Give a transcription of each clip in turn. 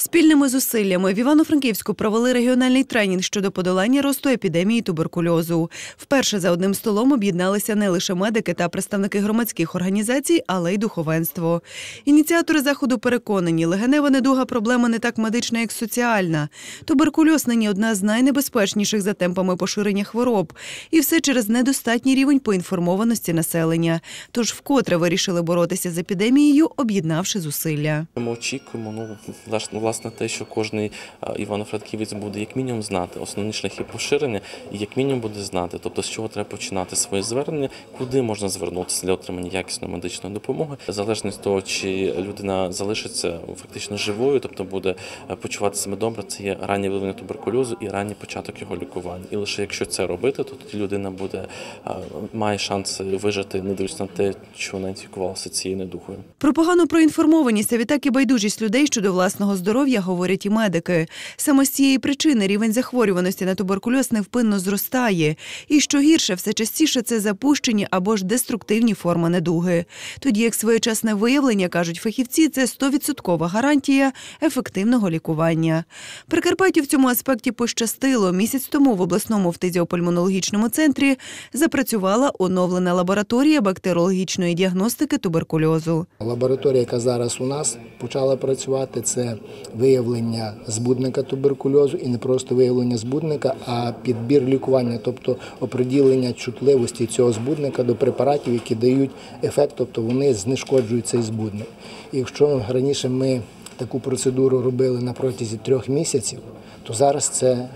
Спільними зусиллями в Івано-Франківську провели регіональний тренінг щодо подолання росту епідемії туберкульозу. Вперше за одним столом об'єдналися не лише медики та представники громадських організацій, але й духовенство. Ініціатори заходу переконані, легенева недуга проблема не так медична, як соціальна. Туберкульоз нині одна з найнебезпечніших за темпами поширення хвороб, і все через недостатній рівень поінформованості населення. Тож вкотре вирішили боротися з епідемією, об'єднавши зусилля. Ми очікуємо, ну власне, власне те, що кожний е, івано-франківець буде як мінімум знати основні шляхи поширення, і як мінімум буде знати, тобто з чого треба починати своє звернення, куди можна звернутися для отримання якісної медичної допомоги, залежно від того, чи людина залишиться фактично живою, тобто буде е, почувати себе добре. Це є раннє виявлення туберкульозу і ранній початок його лікування. І лише якщо це робити, то тоді людина буде е, має шанс вижити, не дивлячись на те, що вона інфікувалася цією недугою. Про погану проінформованість, а відтак і байдужість людей щодо власного здоров'я говорять і медики. Саме з цієї причини рівень захворюваності на туберкульоз невпинно зростає. І що гірше, все частіше це запущені або ж деструктивні форми недуги. Тоді як своєчасне виявлення, кажуть фахівці, це 100% гарантія ефективного лікування. Прикарпаттю в цьому аспекті пощастило. Місяць тому в обласному фтизіопульмонологічному центрі запрацювала оновлена лабораторія бактеріологічної діагностики туберкульозу. Лабораторія, яка зараз у нас почала працювати, це виявлення збудника туберкульозу і не просто виявлення збудника, а підбір лікування, тобто оприділення чутливості цього збудника до препаратів, які дають ефект, тобто вони знешкоджують цей збудник. І якщо раніше ми таку процедуру робили на протязі трьох місяців, то зараз це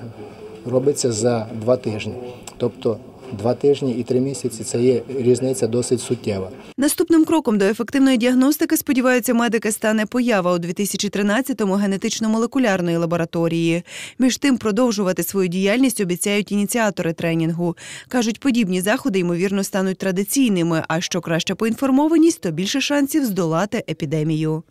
робиться за два тижні. Тобто Два тижні і три місяці це є різниця досить суттєва. Наступним кроком до ефективної діагностики, сподіваються медики, стане поява у 2013-му генетично-молекулярної лабораторії. Між тим, продовжувати свою діяльність обіцяють ініціатори тренінгу. Кажуть, подібні заходи ймовірно стануть традиційними. А що краща поінформованість, то більше шансів здолати епідемію.